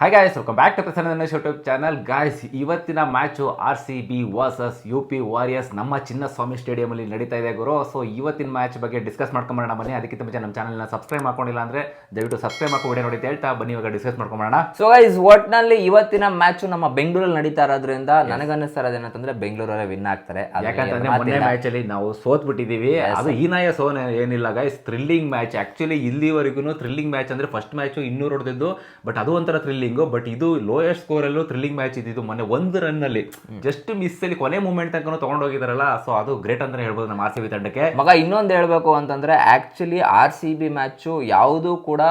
Hi guys welcome back to Prasanna YouTube channel guys ಇವತ್ತಿನ match R C B versus U P warriors ನಮ್ಮ ಚಿನ್ನಸ್ವಾಮಿ ಸ್ಟೇಡಿಯಮಲ್ಲಿ ನಡೀತಾ ಇದೆ ಗುರು. ಸೊ ಇವತ್ತಿನ ಮ್ಯಾಚ್ ಬಗ್ಗೆ ಡಿಸ್ಕಸ್ ಮಾಡ್ಕೊಂಬರೋಣ ಬನ್ನಿ. ಅದಕ್ಕಿಂತ ಮುಂಚೆ ನಮ್ಮ ಚಾನಲ್ನ ಸಬ್ಸ್ಕ್ರೈಬ್ ಮಾಡ್ಕೊಂಡಿಲ್ಲ ಅಂದರೆ ದಯವಿಟ್ಟು ಸಬ್ಸ್ಕ್ರೈಬ್ ಮಾಡ್ಕೊ ವಿಡಿಯೋ ನೋಡಿ ಹೇಳ್ತಾ ಬನ್ನಿ. ಇವಾಗ ಡಿಸ್ಕಸ್ ಮಾಡ್ಕೊಂಬರೋಣ. ಸೊ ಗೈಸ್ ಒಟ್ನಲ್ಲಿ ಇವತ್ತಿನ ಮ್ಯಾಚ್ ನಮ್ಮ ಬೆಂಗಳೂರಲ್ಲಿ ನಡೀತಾ ಇರೋದ್ರಿಂದ ನನಗನ್ನಿಸ್ತಾ ಇರೋದೇನಂತಂದ್ರೆ ಬೆಂಗಳೂರಲ್ಲೇ ವಿನ್ ಆಗ್ತಾರೆ. ಯಾಕಂತಂದ್ರೆ. ಮೊನ್ನೆ ಮ್ಯಾಚ್ ಅಲ್ಲಿ ನಾವು ಸೋತ್ ಬಿಟ್ಟಿದೀವಿ ಅದು ಹೀನಾಯ ಸೋನ್ ಏನಿಲ್ಲ ಗೈಸ್ ಥ್ರಿಲ್ಲಿಂಗ್ ಮ್ಯಾಚ್ ಆಕ್ಚುಲಿ ಇಲ್ಲಿವರೆಗೂ ಥ್ರಿಲ್ಲಿಂಗ್ ಮ್ಯಾಚ್ ಅಂದ್ರೆ ಫಸ್ಟ್ ಮ್ಯಾಚು ಇನ್ನೂರು ಹೊಡೆದಿದ್ದು ಬಟ್ ಅದು ಒಂಥರ ಥ್ರಿಲ್ಲಿಂಗು ಬಟ್ ಇದು ಲೋಯೆಸ್ಟ್ ಸ್ಕೋರಲ್ಲೂ ಥ್ರಿಲ್ಲಿಂಗ್ ಮ್ಯಾಚ್ ಇದ್ದಿದ್ದು ಮೊನ್ನೆ ಒಂದು ರನ್ನಲ್ಲಿ ಜಸ್ಟ್ ಮಿಸ್ ಅಲ್ಲಿ ಕೊನೆ ಮೂಮೆಂಟ್ ತನಕ ತೊಗೊಂಡೋಗಿದಾರಲ್ಲ ಸೊ ಅದು ಗ್ರೇಟ್ ಅಂತಲೇ ಹೇಳ್ಬೋದು ನಮ್ಮ ಆರ್ ಸಿ ಬಿ ತಂಡಕ್ಕೆ. ಮಗ ಇನ್ನೊಂದು ಹೇಳಬೇಕು ಅಂತಂದರೆ actually R C B match ಯಾವುದು ಕೂಡ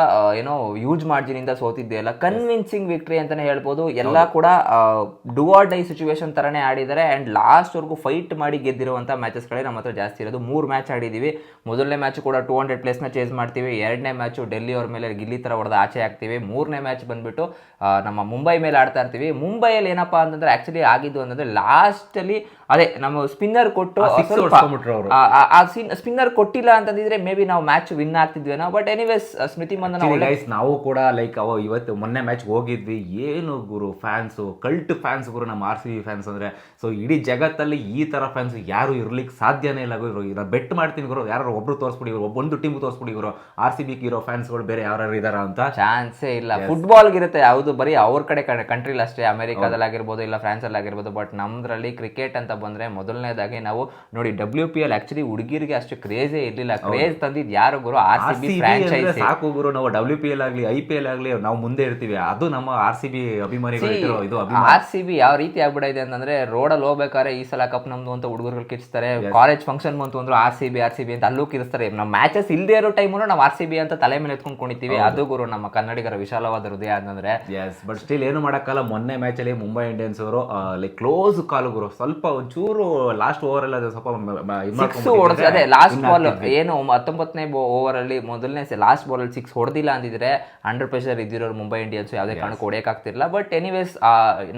ಏನೋ ಯೂಜ್ ಮಾರ್ಜಿನಿಂದ ಸೋತಿದ್ದೆಯಲ್ಲ ಕನ್ವಿನ್ಸಿಂಗ್ ವಿಕ್ಟ್ರಿ ಅಂತಲೇ ಹೇಳ್ಬೋದು. ಎಲ್ಲ ಕೂಡ ಡೂ ಆರ್ ಡೈ ಸಿಚುವೇಶನ್ ಥರನೇ ಆಡಿದ್ದಾರೆ. ಆ್ಯಂಡ್ ಲಾಸ್ಟ್ವರೆಗೂ ಫೈಟ್ ಮಾಡಿ ಗೆದ್ದಿರುವಂಥ ಮ್ಯಾಚಸ್ಗಳೇ ನಮ್ಮ ಹತ್ರ ಜಾಸ್ತಿ ಇರೋದು. ಮೂರು ಮ್ಯಾಚ್ ಆಡಿದ್ದೀವಿ ಮೊದಲನೇ ಮ್ಯಾಚ್ ಕೂಡ ಟೂ ಹಂಡ್ರೆಡ್ ಪ್ಲೇಸ್ನ ಚೇಸ್ ಮಾಡ್ತೀವಿ. ಎರಡನೇ ಮ್ಯಾಚು ಡೆಲ್ಲಿ ಅವ್ರ ಮೇಲೆ ಗಿಲ್ಲಿ ಥರ ಹೊಡೆದ ಆಚೆ ಆಗ್ತೀವಿ ಮೂರನೇ ಮ್ಯಾಚ್ ಬಂದ್ಬಿಟ್ಟು ನಮ್ಮ ಮುಂಬೈ ಮೇಲೆ ಆಡ್ತಾ ಇರ್ತೀವಿ. ಮುಂಬೈಯಲ್ಲಿ ಏನಪ್ಪಾ ಅಂತಂದ್ರೆ ಆಕ್ಚುಲಿ ಆಗಿದ್ದು ಅಂತಂದ್ರೆ ಲಾಸ್ಟ್ ಅಲ್ಲಿ ಅದೇ ನಮ್ಮ ಸ್ಪಿನ್ನರ್ ಕೊಟ್ಟು ಆ ಸ್ಪಿನ್ನರ್ ಕೊಟ್ಟಿಲ್ಲ ಅಂತಂದಿದ್ರೆ ಮೇ ಬಿ ನಾವು ಮ್ಯಾಚ್ ವಿನ್ ಆಗ್ತಿದ್ವೇನೋ ಬಟ್ ಎನಿವೇಸ್ ಸ್ಮೃತಿ ಮಂದನ ನಾವು ಕೂಡ ಲೈಕ್ ಅವ ಇವತ್ತು ಮೊನ್ನೆ ಮ್ಯಾಚ್ ಹೋಗಿದ್ವಿ. ಏನು ಗುರು ಫ್ಯಾನ್ಸು ಕಲ್ಟ್ ಫ್ಯಾನ್ಸ್ ಗುರು ನಮ್ಮ ಆರ್ ಸಿ ಬಿ ಫ್ಯಾನ್ಸ್ ಅಂದ್ರೆ. ಸೊ ಇಡೀ ಜಗತ್ತಲ್ಲಿ ಈ ತರ ಫ್ಯಾನ್ಸ್ ಯಾರು ಇರ್ಲಿಕ್ಕೆ ಸಾಧ್ಯನೇ ಇಲ್ಲ ಗುರು. ನಾನು ಬೆಟ್ ಮಾಡ್ತೀನಿ ಗುರು. ಯಾರು ಒಬ್ರು ತೋರಿಸ್ಬಿಡಿ ಇವರು ಒಬ್ಬೊಂದು ಟೀಮ್ ತೋರಿಸ್ಬಿಡಿ ಗುರು. ಆರ್ ಸಿ ಬಿ ಇರೋ ಫ್ಯಾನ್ಸ್ಗಳು ಬೇರೆ ಯಾರು ಇದಾರ ಅಂತ? ಚಾನ್ಸೇ ಇಲ್ಲ. ಫುಟ್ಬಾಲ್ ಇರುತ್ತೆ ಯಾವುದು ಬರೀ ಅವ್ರ ಕಡೆ ಕಂಟ್ರಿಲಿ ಅಷ್ಟೇ ಅಮೆರಿಕಾದಲ್ಲಿ ಆಗಿರ್ಬೋದು ಇಲ್ಲ ಫ್ರಾನ್ಸ್ ಅಲ್ಲಿ ಆಗಿರ್ಬೋದು ಬಟ್ ನಮ್ದ್ರಲ್ಲಿ ಕ್ರಿಕೆಟ್ ಅಂತ ಬಂದ್ರೆ ಮೊದಲನೇದಾಗಿ ನಾವು ನೋಡಿ ಡಬ್ಲ್ಯೂ ಪಿ ಎಲ್ ಆಕ್ಚುಲಿ ಹುಡುಗಿರಿಗೆ ಅಷ್ಟು ಕ್ರೇಜೇ ಇರಲಿಲ್ಲ. ಕ್ರೇಜ್ ತಂದಿದ್ದು ಯಾರು ಗುರು? ಆರ್ ಸಿ ಬಿ ಫ್ರಾಂಚೈಸ್ ಸಾಕು ಗುರು ನಾವು ಡಬ್ಲ್ಯೂ ಪಿ ಎಲ್ ಆಗಲಿ ಐ ಪಿ ಎಲ್ ಆಗಲಿ ನಾವು ಮುಂದೆ ಇರ್ತೀವಿ. ಅದು ನಮ್ಮ ಆರ್ ಸಿ ಬಿ ಅಭಿಮಾನಿಗಳು ಇದು ಆರ್ ಸಿ ಬಿ ಯಾವ ರೀತಿ ಆಗ್ಬಿಟ್ಟಿದೆ ಅಂತಂದ್ರೆ ರೋಡಲ್ಲಿ ಹೋಗ್ಬೇಕಾದ್ರೆ ಈ ಸಲ ಕಪ್ ನಮ್ದು ಅಂತ ಹುಡುಗರುಗಳು ಕಿರ್ಸ್ತಾರೆ ಕಾಲೇಜ್ ಫಂಕ್ಷನ್ ಬಂತು ಅಂದ್ರೆ R C B R C B ಅಂತ ಅಲ್ಲೂ ಕಿರಿಸ್ತಾರೆ ನಮ್ಮ ಮ್ಯಾಚಸ್ ಇಲ್ಲದೆ ಇರೋ ಟೈಮು ನಾವು ಆರ್ ಸಿ ಬಿ ಅಂತ ತಲೆ ಮೇಲೆ ಎತ್ಕೊಂಡು ಕುಣಿತೀವಿ. ಅದು ಗುರು ನಮ್ಮ ಕನ್ನಡಿಗರ ವಿಶಾಲವಾದ ಹೃದಯ ಅಂತಂದ್ರೆ ಎಸ್ ಬಟ್ ಸ್ಟಿಲ್ ಏನು ಮಾಡೋಕ್ಕಲ್ಲ. ಮೊನ್ನೆ ಮ್ಯಾಚಲ್ಲಿ ಮುಂಬೈ ಇಂಡಿಯನ್ಸ್ ಅವರು ಲೈಕ್ ಕ್ಲೋಸ್ ಕಾಲು ಗುರು. ಸ್ವಲ್ಪ ಒಂಚೂರು ಲಾಸ್ಟ್ ಓವರ್ ಅಲ್ಲಿ ಅದು ಸ್ವಲ್ಪ ಸಿಕ್ಸ್ ಅದೇ ಲಾಸ್ಟ್ ಬಾಲ್. ಏನು ಹತ್ತೊಂಬತ್ತನೇ ಓವರ್ ಅಲ್ಲಿ ಮೊದಲನೇ ಲಾಸ್ಟ್ ಬಾಲ್ ಅಲ್ಲಿ ಸಿಕ್ಸ್ ಹೊಡೆದಿಲ್ಲ ಅಂದಿದ್ರೆ ಅಂಡರ್ ಪ್ರೆಷರ್ ಇದ್ದಿರೋರು ಮುಂಬೈ ಇಂಡಿಯನ್ಸ್ ಯಾವುದೇ ಕಾರಣಕ್ಕೂ ಹೊಡೆಯಕ್ಕಾಗ್ತಿರಲಿಲ್ಲ. ಬಟ್ ಎನಿವೇಸ್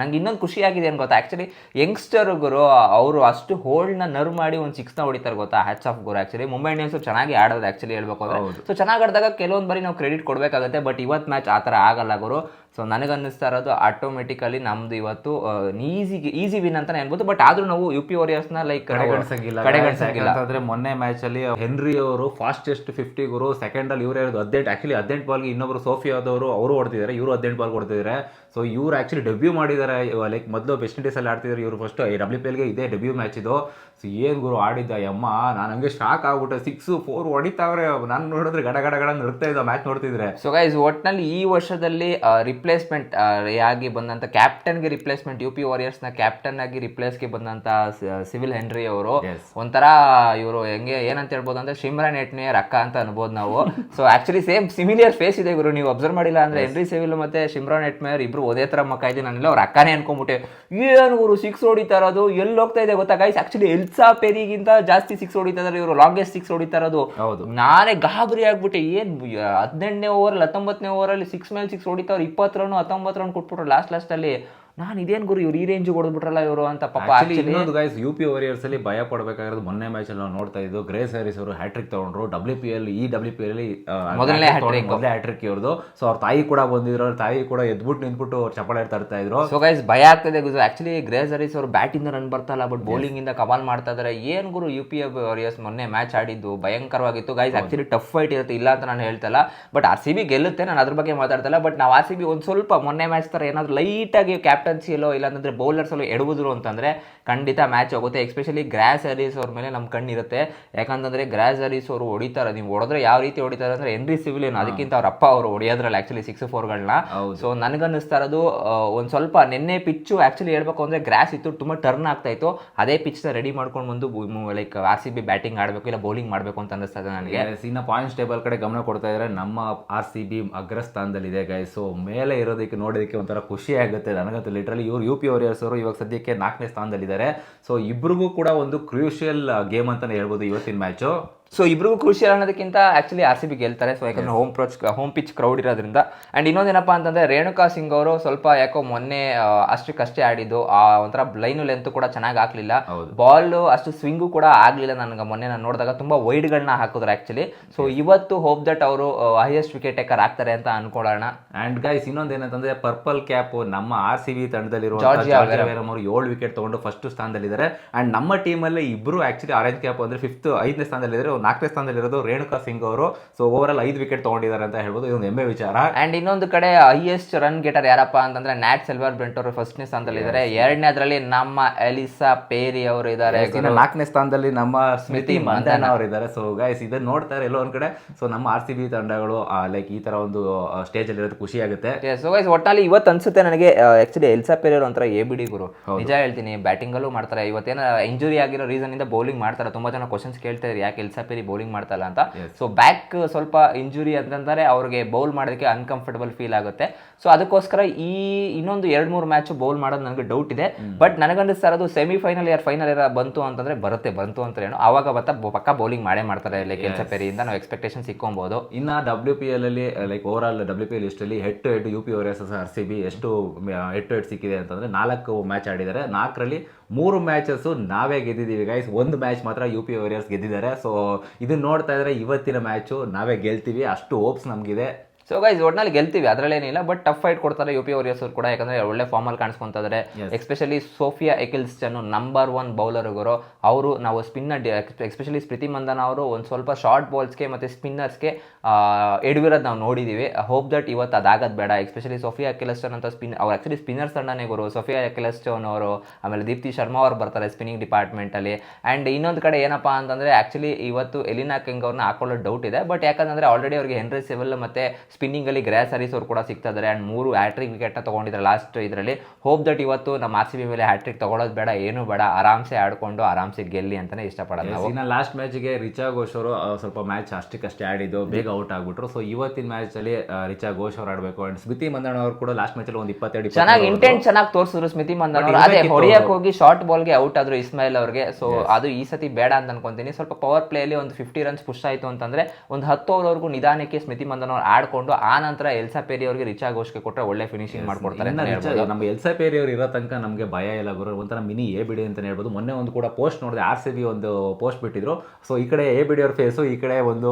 ನಂಗೆ ಇನ್ನೊಂದು ಖುಷಿ ಆಗಿದೆ ಏನು ಗೊತ್ತಾ ಆಕ್ಚುಲಿ ಯಂಗ್ಸ್ಟರ್ಗಳು ಅವರು ಅಷ್ಟು ಹೋಲ್ಡ್ನ ನರ್ವ್ ಮಾಡಿ ಒಂದು ಸಿಕ್ಸ್ನ ಹೊಡಿತಾರೆ ಗೊತ್ತಾ? ಹ್ಯಾಚ್ ಆಫ್ ಗುರು. ಆಕ್ಚುಲಿ ಮುಂಬೈ ಇಂಡಿಯನ್ಸ್ ಚೆನ್ನಾಗಿ ಆಡೋದು ಆ್ಯಕ್ಚುಲಿ ಹೇಳ್ಬೇಕು ಅಂದ್ರೆ. ಸೊ ಚೆನ್ನಾಗಿ ಆಡಿದಾಗ ಕೆಲವೊಂದು ಬಾರಿ ನಾವು ಕ್ರೆಡಿಟ್ ಕೊಡಬೇಕಾಗುತ್ತೆ ಬಟ್ ಇವತ್ತು ಮ್ಯಾಚ್ ಆ ಥರ ಆಗಲ್ಲ ಗುರು. ಸೊ ನನಗನ್ನಿಸ್ತಾ ಇರೋದು ಆಟೋಮೆಟಿಕಲಿ ನಮ್ದು ಇವತ್ತು ಈಸಿ ಈಸಿ ವಿನ್ ಅಂತಾನೆ ಅನ್ಬೋದು ಬಟ್ ಆದ್ರೂ ನಾವು ಯು ಪಿ ನ ಲೈಕ್ ಕಡೆಗಣಿಸಂಗಿಲ್ಲ. ಕಡೆಗಣಿಸಂಗಿಲ್ಲ. ಅಂತಂದ್ರೆ ಮೊನ್ನೆ ಮ್ಯಾಚ್ ಅಲ್ಲಿ ಹೆನ್ರಿ ಅವರು ಫಾಸ್ಟೆಸ್ಟ್ ಫಿಫ್ಟಿ ಗುರು ಸೆಕೆಂಡ್ ಅಲ್ಲಿ ಇವರು ಇರೋದು ಹದಿನೆಂಟು ಆಕ್ಚುಲಿ ಹದಿನೆಂಟು ಬಾಲ್ಗೆ ಇನ್ನೊಬ್ರು ಸೋಫಿಯಾದವರು ಅವರು ಹೊಡ್ತಿದ್ದಾರೆ ಇವರು ಹದಿನೆಂಟು ಬಾಲ್ ಹೊಡೆದಿದ್ದಾರೆ ಸೊ ಇವ್ರು ಆಕ್ಚುಲಿ ಡೆಬ್ಯೂ ಮಾಡಿದ್ದಾರೆ ಲೈಕ್ ಮೊದಲು ವೆಸ್ಟ್ ಇಂಡೀಸ್ ಅಲ್ಲಿ ಆಡ್ತಿದ್ರು ಇವರು ಫಸ್ಟ್ ಡಬ್ಲ್ಯೂ ಪಿ ಎಲ್ಗೆ ಇದೇ ಡೆಬ್ಯೂ ಮ್ಯಾಚ್ ಇದು. ಸೊ ಏನ್ ಗುರು ಆಡಿದ್ದ ಯಮ್ಮ ನಾನು ಹಂಗೆ ಶಾಕ್ ಆಗ್ಬಿಟ್ಟೆ. ಸಿಕ್ಸ್ ಫೋರ್ ಹೊಡಿತಾವ್ರೆ. ನಾನು ನೋಡಿದ್ರೆ ಗಡ ಗಡ ಗಡ ನಡ್ತಾ ಇದ್ದ ಮ್ಯಾಚ್ ನೋಡ್ತಿದ್ರೆ. ಸೊ ಗೈಸ್ ಒಟ್ನಲ್ಲಿ ಈ ವರ್ಷದಲ್ಲಿ ರಿಪ್ಲೇಸ್ಮೆಂಟ್ ಆಗಿ ಬಂದಂತ ಕ್ಯಾಪ್ಟನ್ಗೆ ರಿಪ್ಲೇಸ್ಮೆಂಟ್ ಯು ಪಿ ವಾರಿಯರ್ಸ್ನ ಕ್ಯಾಪ್ಟನ್ ಆಗಿ ರಿಪ್ಲೇಸ್ಗೆ ಬಂದಂತ ಸಿವಿಲ್ ಹೆನ್ರಿ ಅವರು. ಒಂಥರ ಇವರು ಹೆಂಗೆ ಏನಂತ ಹೇಳ್ಬೋದು ಅಂದ್ರೆ ಶಿಮ್ರಾನ್ ಎಟ್ನಿಯರ್ ಅಕ್ಕ ಅಂತ ಅನ್ಬೋದು ನಾವು. So actually same similar phase ಇದೆ ಇವರು ನೀವು ಅಬ್ಸರ್ವ್ ಮಾಡಿಲ್ಲ ಅಂದ್ರೆ ಹೆನ್ರಿ ಸಿವಿಲ್ ಮತ್ತೆ ಶಿಮ್ರಾನ್ ಎಟ್ಮೇಯರ್ ಇಬ್ರು ಒದೇ ತರ ಮಕ್ಕ ಇದೆ ನಾನೆಲ್ಲ ಅವ್ರ ಅಕ್ಕನೇ ಅನ್ಕೊಂಬಿಟ್ಟೆ ಏನು ಇವರು ಸಿಕ್ಸ್ ಹೊಡಿತಾ ಇರೋದು ಎಲ್ಲಿ ಹೋಗ್ತಾ ಇದೆ ಗೊತ್ತಾ? ಗೈಸ್ ಆಕ್ಚುಲಿ ಎಲ್ಸಾ ಪೆರಿಗಿಂತ ಜಾಸ್ತಿ ಸಿಕ್ಸ್ ಹೊಡಿತಾ ಇದಾರೆ ಇವರು. ಲಾಂಗೆಸ್ಟ್ ಸಿಕ್ಸ್ ಹೊಡಿತಾ ಇರೋದು ಹೌದು. ನಾನೇ ಗಾಬರಿ ಆಗ್ಬಿಟ್ಟೆ. ಏನ್ ಹದಿನೆಂಟನೇ ಓವರ್ ಹತ್ತೊಂಬತ್ತನೇ ಓವರ್ ಅಲ್ಲಿ ಸಿಕ್ಸ್ ಮೇಲೆ ಸಿಕ್ಸ್ ಹೊಡಿತಾವ್ರು ಇಪ್ಪತ್ತು ರನ್ ಹತ್ತೊಂಬತ್ತು ರನ್ ಕೊಟ್ಬಿಟ್ರು ಲಾಸ್ಟ್ ಲಾಸ್ಟ್ ಅಲ್ಲಿ. ನಾನು ಇದೇನು ಗುರು ಇವ್ರು ಈ ರೇಂಜ್ ಹೊಡೆದ್ಬಿಟ್ರಲ್ಲ ಇವರು ಅಂತ ಪಾಪ ಇನ್ನೊಂದು ಗೈಸ್ ಯು ಪಿ ಓರಿಯರ್ಸ್ ಅಲ್ಲಿ ಭಯ ಪಡಬೇಕಾಗಿರೋದು ಮೊನ್ನೆ ಮ್ಯಾಚ್ ಅಲ್ಲಿ ನಾವು ನೋಡ್ತಾ ಇದ್ದು ಗ್ರೇಸ್ ಹ್ಯಾರಿಸ್ ಅವರು ಹ್ಯಾಟ್ರಿಕ್ ತಗೊಂಡ್ರು ಡಬ್ಲ್ಯೂ ಪಿ ಎಲ್ ಈ ಡಬ್ಲ್ಯೂ ಪಿ ಎಲ್ ಮೊದಲನೇ. ಮೊದಲೇ ಹ್ಯಾಟ್ರಿಕ್ ಇವ್ರದ್ದು ಸೊ ಅವ್ರ ತಾಯಿ ಕೂಡ ಬಂದಿದ್ರು ಅವ್ರ ತಾಯಿ ಕೂಡ ಎದ್ಬಿಟ್ಟು ನಿಂತ್ಬಿಟ್ಟು ಅವ್ರು ಚಪ್ಪಾಳೆ ತರ್ತಾ ಇದ್ರು. ಸೊ ಗೈಸ್ ಭಯ ಆಗ್ತದೆ ಗುರು. ಆಕ್ಚುಲಿ ಗ್ರೇಸ್ ಹ್ಯಾರಿಸ್ ಅವರು ಬ್ಯಾಟಿಂದ ಇಂದ ರನ್ ಬರ್ತಲ್ಲ ಬಟ್ ಬೌಲಿಂಗ್ ಇಂದ ಕಮಾಲ್ ಮಾಡ್ತಾ ಇದಾರೆ. ಏನ್ ಗುರು ಯು ಪಿ ವಾರಿಯರ್ಸ್ ಮೊನ್ನೆ ಮ್ಯಾಚ್ ಆಡಿದ್ದು? ಭಯಂಕರವಾಗಿತ್ತು. ಗೈಸ್ ಆಕ್ಚುಲಿ ಟಫ್ ಫೈಟ್ ಇರುತ್ತೆ ಇಲ್ಲ ಅಂತ ನಾನು ಹೇಳ್ತಲ್ಲ ಬಟ್ ಆರ್ ಸಿ ಬಿ ಗೆಲ್ಲುತ್ತೆ ನಾನು ಅದ್ರ ಬಗ್ಗೆ ಮಾತಾಡ್ತಲ್ಲ ಬಟ್ ನಾವು ಆರ್ ಸಿ ಬಿ ಒಂದು ಸ್ವಲ್ಪ ಮೊನ್ನೆ ಮ್ಯಾಚ್ ತರ ಏನಾದ್ರು ಲೈಟ್ ಆಗಿ ಕ್ಯಾಪ್ಟನ್ಸಿಯಲ್ಲೋ ಇಲ್ಲಾಂದ್ರೆ ಬೌಲರ್ಸ್ ಅಲ್ಲೋ ಎಡವುದ್ರು ಅಂತಂದ್ರೆ ಖಂಡಿತ ಮ್ಯಾಚ್ ಹೋಗುತ್ತೆ ಎಸ್ಪೆಷಲಿ ಗ್ರಾಸ್ ಹರೀಸ್ ಅವ್ರ ಮೇಲೆ ನಮ್ಮ ಕಣ್ಣಿರುತ್ತೆ. ಯಾಕಂತಂದ್ರೆ ಗ್ರಾಸ್ ಹರೀಸ್ ಅವರು ಹೊಡಿತಾರೆ ನೀವು ಹೊಡೆದ್ರೆ ಯಾವ ರೀತಿ ಹೊಡಿತಾರೆ ಅಂದ್ರೆ ಎನ್ರಿ ಸಿವಿಲ್ ಏನು ಅದಕ್ಕಿಂತ ಅವ್ರ ಅಪ್ಪ ಅವರು ಹೊಡೆಯೋದ್ರಲ್ಲಿ ಆ್ಯಕ್ಚುಲಿ ಸಿಕ್ಸ್ ಫೋರ್ಗಳನ್ನ. ಸೊ ನನಗನ್ನಿಸ್ತಾ ಇರೋದು ಒಂದು ಸ್ವಲ್ಪ ನಿನ್ನೆ ಪಿಚ್ಚು ಆ್ಯಕ್ಚುಲಿ ಹೇಳ್ಬೇಕು ಅಂದ್ರೆ ಗ್ರಾಸ್ ಇತ್ತು ತುಂಬಾ ಟರ್ನ್ ಆಗ್ತಾ ಇತ್ತು. ಅದೇ ಪಿಚ್ ರೆಡಿ ಮಾಡ್ಕೊಂಡು ಬಂದು like R C B batting ಆಡಬೇಕು ಇಲ್ಲ ಬೌಲಿಂಗ್ ಮಾಡಬೇಕು ಅಂತ ಅನ್ನಿಸ್ತಾ ಇದೆ ನನಗೆ. ಇನ್ನು ಇನ್ನ ಪಾಯಿಂಟ್ಸ್ ಟೇಬಲ್ ಕಡೆ ಗಮನ ಕೊಡ್ತಾ ಇದ್ರೆ ನಮ್ಮ ಆರ್ ಸಿ ಬಿ ಅಗ್ರಸ್ಥಾನದಲ್ಲಿದೆ ಗೈಸ್ ಸೊ ಮೇಲೆ ಇರೋದಕ್ಕೆ ನೋಡೋದಕ್ಕೆ ಒಂಥರ ಖುಷಿ ಆಗುತ್ತೆ ನನಗಂತೂ ಲಿಟ್ರಲಿ ಇವರು ಯು ಪಿ ವಾರಿಯರ್ಸ್ ಅವರು ಇವಾಗ ಸದ್ಯಕ್ಕೆ ನಾಲ್ಕನೇ ಸ್ಥಾನದಲ್ಲಿದ್ದಾರೆ. ಸೊ ಇಬ್ರಿಗೂ ಕೂಡ ಒಂದು ಕ್ರೂಷಿಯಲ್ ಗೇಮ್ ಅಂತಲೇ ಹೇಳ್ಬೋದು ಇವತ್ತಿನ ಮ್ಯಾಚು ಸೊ ಇಬ್ರಿಗೂ ಕ್ರೂಷಿಯಲ್ ಅನ್ನೋದಕ್ಕಿಂತ ಆಕ್ಚುಲಿ ಆರ್ ಸಿ ಬಿ ಗೆಲ್ತಾರೆ ಸೊ ಯಾಕಂದ್ರೆ ಹೋಮ್ ಪ್ರೋಚ್ ಹೋಮ್ ಪಿಚ್ ಕ್ರೌಡ್ ಇರೋದ್ರಿಂದ. ಅಂಡ್ ಇನ್ನೊಂದೇನಪ್ಪ ಅಂತಂದ್ರೆ ರೇಣುಕಾ ಸಿಂಗ್ ಅವರು ಸ್ವಲ್ಪ ಯಾಕೋ ಮೊನ್ನೆ ಅಷ್ಟಕ್ಕಷ್ಟೇ ಆಡಿದ್ದು. ಆ ಒಂಥರ ಲೈನು ಲೆಂತ್ ಕೂಡ ಚೆನ್ನಾಗಿ ಹಾಕ್ಲಿಲ್ಲ. ಹೌದು. ಬಾಲ್ ಅಷ್ಟು ಸ್ವಿಂಗು ಕೂಡ ಆಗ್ಲಿಲ್ಲ ನನಗೆ ಮೊನ್ನೆ ನಾನು ನೋಡಿದಾಗ. ತುಂಬಾ ವೈಡ್ಗಳನ್ನ ಹಾಕಿದ್ರು ಆಕ್ಚುಲಿ ಸೊ ಇವತ್ತು ಹೋಪ್ ದಟ್ ಅವರು ಹೈಯೆಸ್ಟ್ ವಿಕೆಟ್ ಟೇಕರ್ ಆಗ್ತಾರೆ ಅಂತ ಅನ್ಕೊಳ್ಳೋಣ. ಅಂಡ್ ಗೈಸ್ ಇನ್ನೊಂದ್ ಏನಂತಂದ್ರೆ ಪರ್ಪಲ್ ಕ್ಯಾಪ್ ನಮ್ಮ ಆರ್ ಸಿ ಬಿ ತಂಡದಲ್ಲಿರುವ ಅವರು ಏಳು ವಿಕೆಟ್ ತೊಗೊಂಡು ಫಸ್ಟ್ ಸ್ಥಾನದಲ್ಲಿದ್ದಾರೆ. ಅಂಡ್ ನಮ್ಮ ಟೀಮಲ್ಲಿ ಇಬ್ರು ಆಕ್ಚುಲಿ ಆರೆಂಜ್ ಕ್ಯಾಪ್ ಅಂದ್ರೆ ಫಿಫ್ತ್ ಐದನೇ ಸ್ಥಾನದಲ್ಲಿದ್ದಾರೆ. ನಾಲ್ಕನೇ ಸ್ಥಾನದಲ್ಲಿರೋದು ರೇಣುಕಾ ಸಿಂಗ್ ಅವರು. ಸೊ ಓವರ್ ಆಲ್ ಐದು ವಿಕೆಟ್ ತಗೊಂಡಿದ್ದಾರೆ ಅಂತ ಹೇಳ್ಬೋದು. ಇದೊಂದು ಹೆಮ್ಮೆ ವಿಚಾರ. ಅಂಡ್ ಇನ್ನೊಂದು ಕಡೆ ಹೈಯೆಸ್ಟ್ ರನ್ ಗೆಟರ್ ಯಾರಪ್ಪ ಅಂತಂದ್ರೆ ನ್ಯಾಟ್ ಸಿಲ್ವರ್ ಬ್ರೆಂಟ್ ಅವರು ಫಸ್ಟ್ನೇ ಸ್ಥಾನದಲ್ಲಿ ಇದ್ದಾರೆ. ಎರಡನೇ ಅದರಲ್ಲಿ ನಮ್ಮ ಎಲಿಸಾ ಪೇರಿ ಅವರು ಇದ್ದಾರೆ. ನಾಲ್ಕನೇ ಸ್ಥಾನದಲ್ಲಿ ನಮ್ಮ ಸ್ಮೃತಿ ಮಂದನ್ ಅವರು ಇದ್ದಾರೆ. ಸೊ ಗೈಸ್ ಇದನ್ನ ನೋಡ್ತಾರೆ ಎಲ್ಲೋ ಒಂದ್ ಕಡೆ. ಸೊ ನಮ್ಮ ಆರ್ ಸಿ ಬಿ ತಂಡಗಳು ಲೈಕ್ ಈ ತರ ಒಂದು ಸ್ಟೇಜ್ ಅಲ್ಲಿ ಇರೋದು ಖುಷಿ ಆಗುತ್ತೆ. ಸೊ ಗೈಸ್ ಒಟ್ನಲ್ಲಿ ಇವತ್ತು ಅನ್ಸುತ್ತೆ ನನಗೆ ಆಕ್ಚುಲಿ ಎಲ್ಸಾ ಪೇರಿ ಒಂಥರ ಎ ಬಿಡಿ ಗುರು. ನಿಜ ಹೇಳ್ತೀನಿ ಬ್ಯಾಟಿಂಗಲ್ಲೂ ಮಾಡ್ತಾರೆ. ಇವತ್ತೇನೋ ಇಂಜುರಿ ಆಗಿರೋ ರೀಸನ್ ಇಂದ ಬೌಲಿಂಗ್ ಮಾಡ್ತಾರೆ. ತುಂಬಾ ಜನ ಕ್ವಶನ್ಸ್ ಕೇಳ್ತಾ ಇದ್ದಾರೆ ಯಾಕೆ ಎಲ್ಸಾ ಪೇರಿ ಬೌಲಿಂಗ್ ಮಾಡ್ತಲ್ಲ ಅಂತ. ಸೊ ಬ್ಯಾಕ್ ಸ್ವಲ್ಪ ಇಂಜುರಿ ಅಂತಂದರೆ ಅವ್ರಿಗೆ ಬೌಲ್ ಮಾಡೋದಕ್ಕೆ ಅನ್ಕಂಫರ್ಟಬಲ್ ಫೀಲ್ ಆಗುತ್ತೆ. ಸೊ ಅದಕ್ಕೋಸ್ಕರ ಈ ಇನ್ನೊಂದು ಎರಡು ಮೂರು ಮ್ಯಾಚ್ ಬೌಲ್ ಮಾಡೋದು ನನಗೆ ಡೌಟ್ ಇದೆ. ಬಟ್ ನನಗನ್ನಿಸ್ತಾ ಇರೋದು ಸೆಮಿಫೈನಲ್ ಯಾರು ಫೈನಲ್ ಯಾರು ಬಂತು ಅಂತಂದ್ರೆ ಬರುತ್ತೆ ಬಂತು ಅಂತ ಏನು. ಅವಾಗ ಬತ್ತ ಪಕ್ಕ ಬೌಲಿಂಗ್ ಮಾಡೇ ಮಾಡ್ತಾರೆ ಲೈಕ್ ಎಲ್ಸಾ ಪೇರಿಯಿಂದ. ನಾವು ಎಕ್ಸ್ಪೆಕ್ಟೇಷನ್ ಸಿಕ್ಕೊಬಹುದು ಇನ್ನ ಡಬ್ಲ್ಯೂ ಪಿ ಎಲ್ ಅಲ್ಲಿ like overall W P L ಇಷ್ಟಲ್ಲಿ head to head U P versus R C B ಎಷ್ಟು ಹೆಡ್ ಟು ಹೆಡ್ ಸಿಕ್ಕಿದೆ ಅಂತಂದ್ರೆ ನಾಲ್ಕು ಮ್ಯಾಚ್ ಆಡಿದ್ದಾರೆ. ನಾಲ್ಕರಲ್ಲಿ ಮೂರು ಮ್ಯಾಚಸ್ಸು ನಾವೇ ಗೆದ್ದಿದ್ದೀವಿ ಗೈಸ್ ಒಂದು ಮ್ಯಾಚ್ ಮಾತ್ರ ಯು ಪಿ ವಾರಿಯರ್ಸ್ ಗೆದ್ದಿದ್ದಾರೆ. ಸೊ ಇದನ್ನ ನೋಡ್ತಾ ಇದ್ರೆ ಇವತ್ತಿನ ಮ್ಯಾಚು ನಾವೇ ಗೆಲ್ತೀವಿ. ಅಷ್ಟು ಹೋಪ್ಸ್ ನಮಗಿದೆ. ಸೊ ಗೈಸ್ ಒಟ್ನಲ್ಲಿ ಗೆಲ್ತೀವಿ ಅದರಲ್ಲೇನಿಲ್ಲ ಬಟ್ ಟಫ್ ಫೈಟ್ ಕೊಡ್ತಾರೆ ಯು ಪಿ ವಾರಿಯರ್ಸ್ ಅವ್ರು ಕೂಡ ಯಾಕಂದ್ರೆ ಒಳ್ಳೆ ಫಾರ್ಮಲ್ಲಿ ಕಾಣಿಸ್ಕೊಂತ ಇದ್ದಾರೆ especially Sophia Ecclestone number one ಬೌಲರ್ಗಳು ಅವರು ನಾವು ಸ್ಪಿನ್ನರ್ ಎಸ್ಪೆಷಲಿ ಸ್ಮೃತಿ ಮಂದನ ಅವರು ಒಂದು ಸ್ವಲ್ಪ ಶಾರ್ಟ್ ಬಾಲ್ಸ್ಗೆ ಮತ್ತು ಸ್ಪಿನ್ನರ್ಸ್ಗೆ ಎಡವಿರೋದು ನಾವು ನೋಡಿದ್ದೀವಿ ಹೋಪ್ ದಟ್ ಇವತ್ತು ಅದಾಗದ್ ಬೇಡ ಎಸ್ಪೆಷಲಿ ಸೋಫಿಯಾ ಅಕಿಲಸ್ಟನ್ ಅಂತ ಸ್ಪಿನ್ ಅವ್ರು ಆ್ಯಕ್ಚುಲಿ ಸ್ಪಿನ್ನರ್ಸ್ ತಂಡನೇ ಗುರು. ಸೋಫಿಯಾ ಅಕಿಲಸ್ಟೋನ್ ಅವರು ಆಮೇಲೆ ದೀಪ್ತಿ ಶರ್ಮಾ ಅವರು ಬರ್ತಾರೆ ಸ್ಪಿನ್ನಿಂಗ್ ಡಿಪಾರ್ಟ್ಮೆಂಟಲ್ಲಿ ಆ್ಯಂಡ್ ಇನ್ನೊಂದು ಕಡೆ ಏನಪ್ಪ ಅಂತಂದರೆ ಆ್ಯಕ್ಚುಲಿ ಇವತ್ತು ಎಲಿನಾ ಕಿಂಗ್ ಅವ್ರನ್ನ ಹಾಕೊಳ್ಳೋ ಡೌಟ್ ಇದೆ ಬಟ್ ಯಾಕಂದ್ರೆ ಆಲ್ರೆಡಿ ಅವ್ರಿಗೆ ಹೆನ್ರಿ ಸಿವಿಲ್ ಮತ್ತು ಸ್ಪಿನ್ನಿಂಗಲ್ಲಿ ಗ್ರ್ಯಾಸ್ ಹರೀಸ್ ಅವರು ಕೂಡ ಸಿಗ್ತಾ ಇದ್ದಾರೆ ಆ್ಯಂಡ್ ಮೂರು ಹ್ಯಾಟ್ರಿಕ್ ವಿಕೆಟ್ನ ತೊಗೊಂಡಿದ್ದಾರೆ ಲಾಸ್ಟ್ ಇದರಲ್ಲಿ. ಹೋಪ್ ದಟ್ ಇವತ್ತು ನಮ್ಮ ಆರ್ ಸಿ ಬಿ ಮೇಲೆ ಹ್ಯಾಟ್ರಿಕ್ ತೊಗೊಳೋದು ಬೇಡ ಏನು ಬೇಡ. ಆರಾಮ್ಸೆ ಆಡ್ಕೊಂಡು ಆರಾಮ್ಸೆ ಗೆಲ್ಲಿ ಅಂತಲೇ ಇಷ್ಟಪಡೋದು ನಾವು. ಇನ್ನು ಲಾಸ್ಟ್ ಮ್ಯಾಚ್ಗೆ ರಿಚಾ ಘೋಷ್ ಅವರು ಸ್ವಲ್ಪ ಮ್ಯಾಚ್ ಅಷ್ಟಕ್ಕಷ್ಟೇ ಆಡಿದ್ದು ಬೇಗ ಔಟ್ ಆಗಿಬಿಟ್ರು. ಸೊ ಇವತ್ತಿನ ಮ್ಯಾಚಲ್ಲಿ ರಿಚಾ ಘೋಷ್ ಅವರು ಆಡಬೇಕು. ಆ್ಯಂಡ್ ಸ್ಮಿತಿ ಮಂದಣ್ಣ ಅವರು ಕೂಡ ಲಾಸ್ಟ್ ಮ್ಯಾಚಲ್ಲಿ ಒಂದು ಇಪ್ಪತ್ತೆರಡು ಚೆನ್ನಾಗಿ ಇಂಟೆಂಟ್ ಚೆನ್ನಾಗಿ ತೋರಿಸಿದ್ರು ಸ್ಮಿತಿ ಮಂದಣ್ಣ ಅದೇ ಹೊರಿಯಕ್ಕೆ ಹೊಡಿಯಕ್ಕೆ ಹೋಗಿ ಶಾರ್ಟ್ ಬಾಲ್ಗೆ ಔಟ್ ಆದ್ರು ಇಸ್ಮಾಯಿಲ್ ಅವ್ರಿಗೆ. ಸೊ ಅದು ಈ ಸತಿ ಬೇಡ ಅಂತ ಅನ್ಕೊಂತೀನಿ. ಸ್ವಲ್ಪ ಪವರ್ ಪ್ಲೇಯಲ್ಲಿ ಒಂದು ಫಿಫ್ಟಿ ರನ್ಸ್ ಪುಷ್ ಆಯಿತು ಅಂತಂದ್ರೆ ಒಂದು ಹತ್ತು ಓವರ್ವರೆಗೂ ನಿಧಾನಕ್ಕೆ ಸ್ಮಿತಿ ಮಂದನ್ ಅವರು ಆಡ್ಕೊಂಡು ಆ ನಂತರ ಎಲ್ಸಾ ಪೇರಿ ಅವ್ರಿಗೆ ರಿಚಾ ಘೋಷ್ಗೆ ಕೊಟ್ಟರೆ ಒಳ್ಳೆ ಫಿನಿಶಿಂಗ್ ಮಾಡ್ಕೊಡ್ತಾರೆ. ನಮ್ಮ ಎಲ್ಸಾ ಪೇರಿ ಅವರು ಇರೋ ತನಕ ನಮಗೆ ಭಯ ಇಲ್ಲ ಗುರು ಒಂಥರ ಮಿನಿ ಎ ಬಿಡಿ ಅಂತ ಹೇಳ್ಬೋದು. ಮೊನ್ನೆ ಒಂದು ಕೂಡ ಪೋಸ್ಟ್ ನೋಡಿದೆ ಆರ್ ಸಿ ಬಿ ಒಂದು ಪೋಸ್ಟ್ ಬಿಟ್ಟಿದ್ರು. ಸೊ ಈ ಕಡೆ ಎ ಬಿಡಿ ಅವ್ರ ಫೇಸು ಈ ಕಡೆ ಒಂದು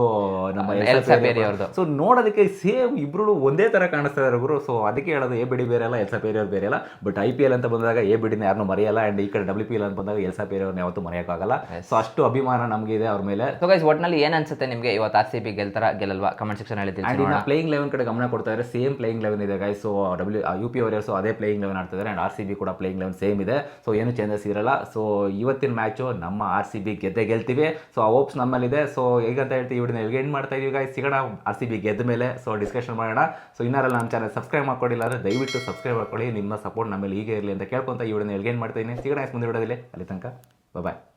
ನಮ್ಮ ಎಲ್ಸಾ ಪೇರಿ ಅವ್ರದ್ದು. ಸೊ ನೋಡೋದಕ್ಕೆ ಸೇಮ್ ಇಬ್ರು ಒಂದೇ ತರ ಕಾಣಿಸ್ತಾ ಇದಾರೆ ಗುರು. ಸೊ ಅದಕ್ಕೆ ಹೇಳೋದು ಎ ಬಿಡಿ ಬೇರೆ ಅಲ್ಲ ಎಲ್ಸಾ ಪೇರಿ ಅವ್ರು ಬೇರೆ ಅಲ್ಲ. ಬಟ್ ಐ ಪಿ ಎಲ್ ಅಂತ ಬಂದಾಗ ಎ ಬಿಡಿನ ಯಾರನ್ನೂ ಮರೆಯಲ್ಲ. ಅಂಡ್ ಈ ಕಡೆ ಡಬ್ಲ್ಯೂ ಪಿ ಎಲ್ ಅಂತ ಬಂದಾಗ ಎಲ್ಸಾ ಪೇರಿ ಅವ್ರನ್ನ ಯಾವತ್ತೂ ಮರೆಯೋಕ್ಕಾಗಲ್ಲ ಸೊ ಅಷ್ಟು ಅಭಿಮಾನ ನಮಗೆ ಇದೆ ಅವ್ರ ಮೇಲೆ. ಸೊ ಗೈಸ್ ಒಟ್ನಲ್ಲಿ ಏನ್ ಅನ್ಸುತ್ತೆ ನಿಮಗೆ? ಇವತ್ತು ಆರ್ ಸಿ ಬಿ ಗೆಲ್ತಾರ ಗೆಲ್ಲಲ್ವಾ? ಕಮೆಂಟ್ ಸೆಕ್ಷನ್ ಹೇಳ್ತೀನಿ ಇನ್ನು ಪ್ಲೇಯಿಂಗ್ ಲೆವೆನ್ ಕಡೆ ಗಮನ ಕೊಡ್ತಾ ಇದ್ದಾರೆ ಸೇಮ್ ಪ್ಲೇಯಿಂಗ್ ಲೆವೆನ್ ಇದೆ guys so W U P warriors ಅದೇ ಪ್ಲೇಯಿಂಗ್ ಲೆವೆನ್ ಆಡ್ತಿದ್ದಾರೆ ಆ್ಯಂಡ್ ಆರ್ ಸಿ ಬಿ ಕೂಡ ಪ್ಲೇಯಿಂಗ್ ಲೆವೆನ್ ಸೇಮ್ ಇದೆ. ಸೊ ಏನು ಚೇಂಜಸ್ ಇರಲ್ಲ. ಸೊ ಇವತ್ತಿನ ಮ್ಯಾಚು ನಮ್ಮ ಆರ್ ಸಿ ಬಿ ಗೆದ್ದೆ ಗೆಲ್ತೀವಿ. ಸೊ ಆ ಹೋಪ್ಸ್ ನಮ್ಮಲ್ಲಿದೆ. ಸೊ ಹೇಗಂತ ಹೇಳ್ತೀವಿ ಎಲ್ಲಿಗೆ ಏನು ಮಾಡ್ತಾ ಇದೀವಿ ಗೈಸ್ ಸಿಗೋಣ ಆರ್ ಸಿ ಬಿ ಗೆದ್ದ ಮೇಲೆ. ಸೊ ಡಿಸ್ಕಷನ್ ಮಾಡೋಣ. ಸೊ ಇನ್ನಾರಲ್ಲ ನಮ್ಮ ಚಾನಲ್ ಸಬ್ಸ್ಕ್ರೈಬ್ ಮಾಡ್ಕೊಂಡಿಲ್ಲ ಅಂದರೆ ದಯವಿಟ್ಟು ಸಬ್ಸ್ಕ್ರೈಬ್ ಮಾಡ್ಕೊಳ್ಳಿ. ನಿಮ್ಮ ಸಪೋರ್ಟ್ ನಮ್ಮಲ್ಲಿ ಹೀಗೆ ಇರಲಿ ಅಂತ ಕೇಳ್ಕೊಂತ ಎಲ್ಲಿಗೆ ಏನು ಮಾಡ್ತಾ ಇದ್ದೀನಿ ಸಿಗೋಣ ಮುಂದೆ ವಿಡಿಯೋದಲ್ಲಿ. ಅಲ್ಲಿ ತನಕ ಬಾಯ್